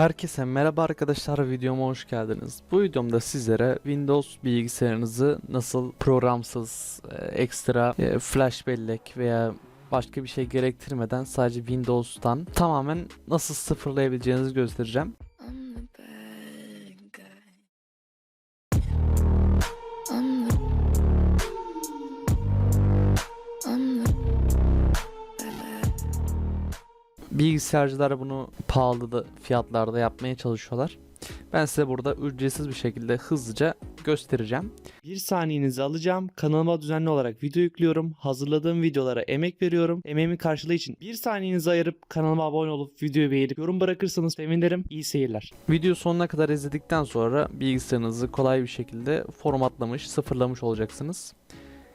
Herkese merhaba arkadaşlar videoma hoş geldiniz. Bu videomda sizlere Windows bilgisayarınızı nasıl programsız, e, ekstra e, flash bellek veya başka bir şey gerektirmeden sadece Windows'tan tamamen nasıl sıfırlayabileceğinizi göstereceğim. Bilgisayarcılar bunu pahalı da fiyatlarda yapmaya çalışıyorlar. Ben size burada ücretsiz bir şekilde hızlıca göstereceğim. Bir saniyenizi alacağım. Kanalıma düzenli olarak video yüklüyorum. Hazırladığım videolara emek veriyorum. Emeğimin karşılığı için bir saniyenizi ayırıp kanalıma abone olup videoyu beğenip yorum bırakırsanız sevinirim. İyi seyirler. Video sonuna kadar izledikten sonra bilgisayarınızı kolay bir şekilde formatlamış, sıfırlamış olacaksınız.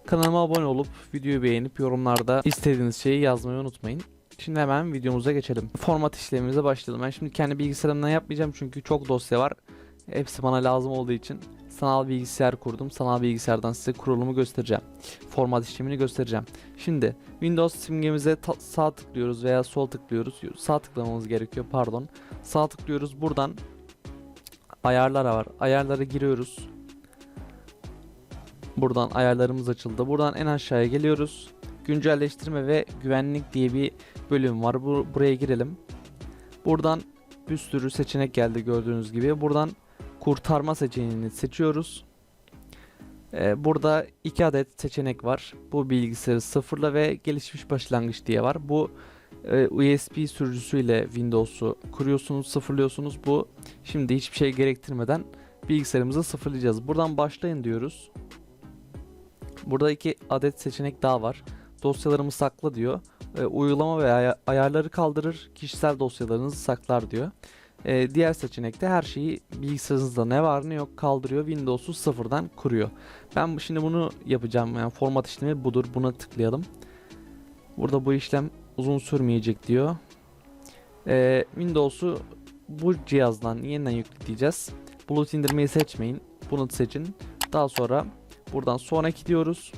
Kanalıma abone olup videoyu beğenip yorumlarda istediğiniz şeyi yazmayı unutmayın. Şimdi hemen videomuza geçelim. Format işlemimize başlayalım. Ben şimdi kendi bilgisayarımdan yapmayacağım çünkü çok dosya var. Hepsi bana lazım olduğu için sanal bilgisayar kurdum. Sanal bilgisayardan size kurulumu göstereceğim. Format işlemini göstereceğim. Şimdi Windows simgemize sağ tıklıyoruz veya sol tıklıyoruz. Sağ tıklamamız gerekiyor pardon. Sağ tıklıyoruz buradan ayarlar var. Ayarlara giriyoruz. Buradan ayarlarımız açıldı. Buradan en aşağıya geliyoruz. Güncelleştirme ve güvenlik diye bir bölüm var. Bu, buraya girelim. Buradan bir sürü seçenek geldi gördüğünüz gibi. Buradan kurtarma seçeneğini seçiyoruz. Ee, burada iki adet seçenek var. Bu bilgisayarı sıfırla ve gelişmiş başlangıç diye var. Bu e, USB sürücüsüyle Windows'u kuruyorsunuz, sıfırlıyorsunuz. Bu şimdi hiçbir şey gerektirmeden bilgisayarımızı sıfırlayacağız. Buradan başlayın diyoruz. Burada iki adet seçenek daha var. Dosyalarımı sakla diyor. E, uygulama ve aya- ayarları kaldırır, kişisel dosyalarınızı saklar diyor. E, diğer seçenekte her şeyi bilgisayarınızda ne var ne yok kaldırıyor, Windows'u sıfırdan kuruyor. Ben şimdi bunu yapacağım. Yani format işlemi budur. Buna tıklayalım. Burada bu işlem uzun sürmeyecek diyor. E, Windows'u bu cihazdan yeniden yükleyeceğiz. Bulut indirmeyi seçmeyin. Bunu seçin. Daha sonra buradan sonraki diyoruz.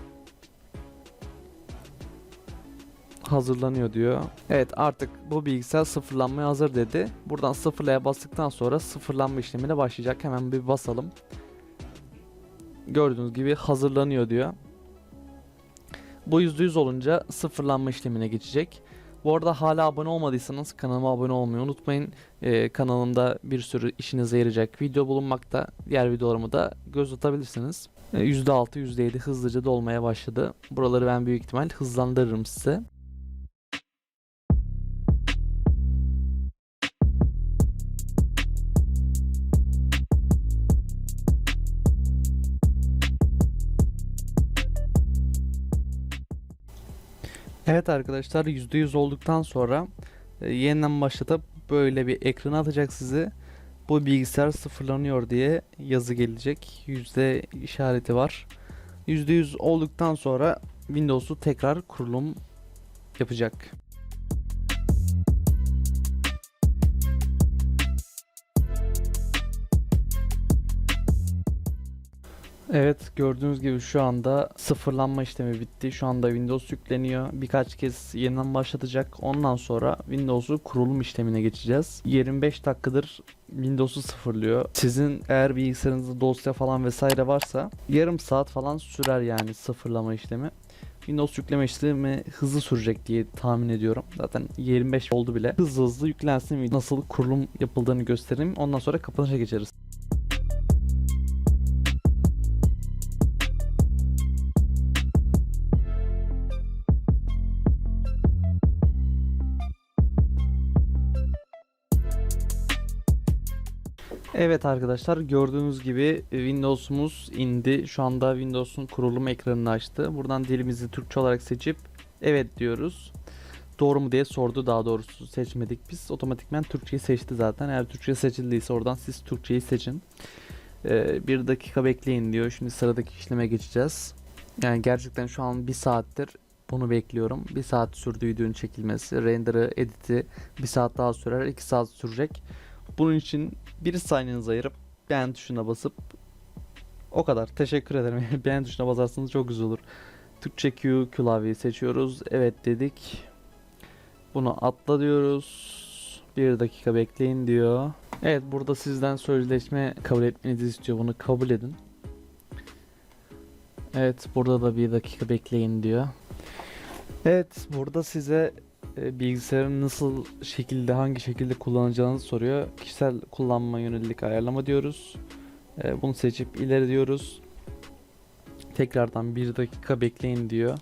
Hazırlanıyor diyor. Evet artık bu bilgisayar sıfırlanmaya hazır dedi. Buradan sıfırlaya bastıktan sonra sıfırlanma işlemine başlayacak. Hemen bir basalım. Gördüğünüz gibi hazırlanıyor diyor. Bu %100 olunca sıfırlanma işlemine geçecek. Bu arada hala abone olmadıysanız kanalıma abone olmayı unutmayın. Ee, kanalımda bir sürü işinize yarayacak video bulunmakta. Diğer videolarımı da göz atabilirsiniz. Ee, %6, %7 hızlıca dolmaya başladı. Buraları ben büyük ihtimal hızlandırırım size. Evet arkadaşlar %100 olduktan sonra e, yeniden başlatıp böyle bir ekran atacak sizi. Bu bilgisayar sıfırlanıyor diye yazı gelecek. Yüzde işareti var. %100 olduktan sonra Windows'u tekrar kurulum yapacak. Evet gördüğünüz gibi şu anda sıfırlanma işlemi bitti. Şu anda Windows yükleniyor. Birkaç kez yeniden başlatacak. Ondan sonra Windows'u kurulum işlemine geçeceğiz. 25 dakikadır Windows'u sıfırlıyor. Sizin eğer bilgisayarınızda dosya falan vesaire varsa yarım saat falan sürer yani sıfırlama işlemi. Windows yükleme işlemi hızlı sürecek diye tahmin ediyorum. Zaten 25 oldu bile. Hızlı hızlı yüklensin ve nasıl kurulum yapıldığını göstereyim. Ondan sonra kapanışa geçeriz. Evet arkadaşlar gördüğünüz gibi Windows'umuz indi. Şu anda Windows'un kurulum ekranını açtı. Buradan dilimizi Türkçe olarak seçip evet diyoruz. Doğru mu diye sordu daha doğrusu seçmedik biz. Otomatikmen Türkçeyi seçti zaten. Eğer Türkçe seçildiyse oradan siz Türkçeyi seçin. Ee, bir dakika bekleyin diyor. Şimdi sıradaki işleme geçeceğiz. Yani gerçekten şu an bir saattir bunu bekliyorum. Bir saat sürdü videonun çekilmesi. Render'ı, editi bir saat daha sürer. iki saat sürecek. Bunun için bir saniyenizi ayırıp beğen tuşuna basıp o kadar. Teşekkür ederim. beğen tuşuna basarsanız çok güzel olur. Türkçe Q klavyeyi seçiyoruz. Evet dedik. Bunu atla diyoruz. Bir dakika bekleyin diyor. Evet burada sizden sözleşme kabul etmenizi istiyor. Bunu kabul edin. Evet burada da bir dakika bekleyin diyor. Evet burada size bilgisayarın nasıl şekilde hangi şekilde kullanacağınızı soruyor. Kişisel kullanma yönelik ayarlama diyoruz. E, bunu seçip ileri diyoruz. Tekrardan bir dakika bekleyin diyor.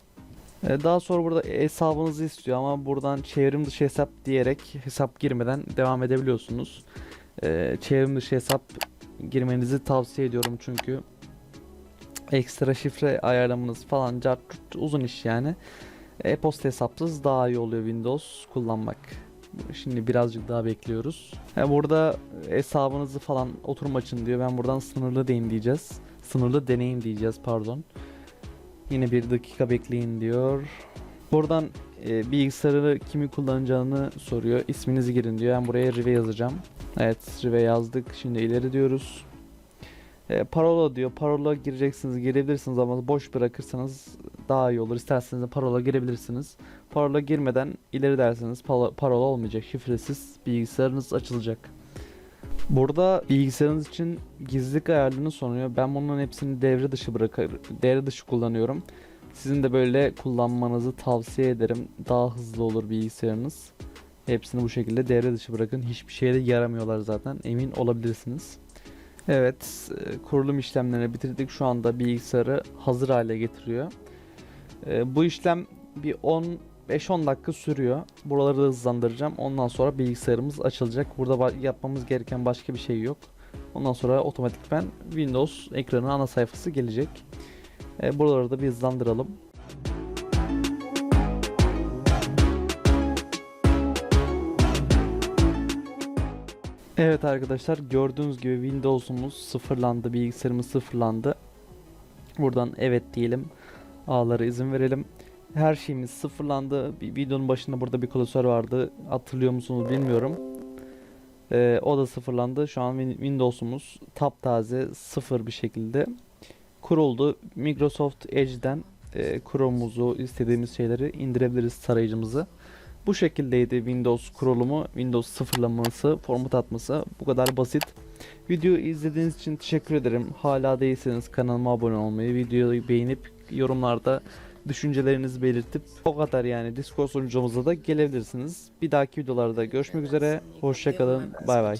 E, Daha sonra burada hesabınızı istiyor ama buradan çevrim dışı hesap diyerek hesap girmeden devam edebiliyorsunuz. E, çevrim dışı hesap girmenizi tavsiye ediyorum çünkü ekstra şifre ayarlamanız falan uzun iş yani. E-posta hesapsız daha iyi oluyor Windows kullanmak. Şimdi birazcık daha bekliyoruz. Ha, burada hesabınızı falan oturum açın diyor. Ben buradan sınırlı deyin diyeceğiz. Sınırlı deneyim diyeceğiz pardon. Yine bir dakika bekleyin diyor. Buradan e, bilgisayarı kimi kullanacağını soruyor. İsminizi girin diyor. Ben buraya Rive yazacağım. Evet Rive yazdık. Şimdi ileri diyoruz. E, parola diyor. Parola gireceksiniz, girebilirsiniz ama boş bırakırsanız daha iyi olur. İsterseniz de parola girebilirsiniz. Parola girmeden ileri derseniz parola olmayacak. Şifresiz bilgisayarınız açılacak. Burada bilgisayarınız için gizlilik ayarlarını soruyor. Ben bunların hepsini devre dışı bırakır, devre dışı kullanıyorum. Sizin de böyle kullanmanızı tavsiye ederim. Daha hızlı olur bilgisayarınız. Hepsini bu şekilde devre dışı bırakın. Hiçbir şeye de yaramıyorlar zaten. Emin olabilirsiniz. Evet, e, kurulum işlemlerini bitirdik. Şu anda bilgisayarı hazır hale getiriyor. E, Bu işlem bir 10 5-10 dakika sürüyor. Buraları da hızlandıracağım. Ondan sonra bilgisayarımız açılacak. Burada yapmamız gereken başka bir şey yok. Ondan sonra otomatikman Windows ekranı ana sayfası gelecek. E, buraları da bir hızlandıralım. Evet arkadaşlar gördüğünüz gibi Windows'umuz sıfırlandı, bilgisayarımız sıfırlandı. Buradan evet diyelim. A'lara izin verelim. Her şeyimiz sıfırlandı. Bir videonun başında burada bir klasör vardı. Hatırlıyor musunuz bilmiyorum. Ee, o da sıfırlandı. Şu an Win- Windows'umuz taptaze sıfır bir şekilde kuruldu. Microsoft Edge'den e, Chrome'umuzu istediğimiz şeyleri indirebiliriz tarayıcımızı. Bu şekildeydi Windows kurulumu, Windows sıfırlaması, format atması bu kadar basit. Videoyu izlediğiniz için teşekkür ederim. Hala değilseniz kanalıma abone olmayı, videoyu beğenip yorumlarda düşüncelerinizi belirtip o kadar yani Discord sunucumuza da gelebilirsiniz. Bir dahaki videolarda görüşmek üzere. Hoşçakalın. Bay bay.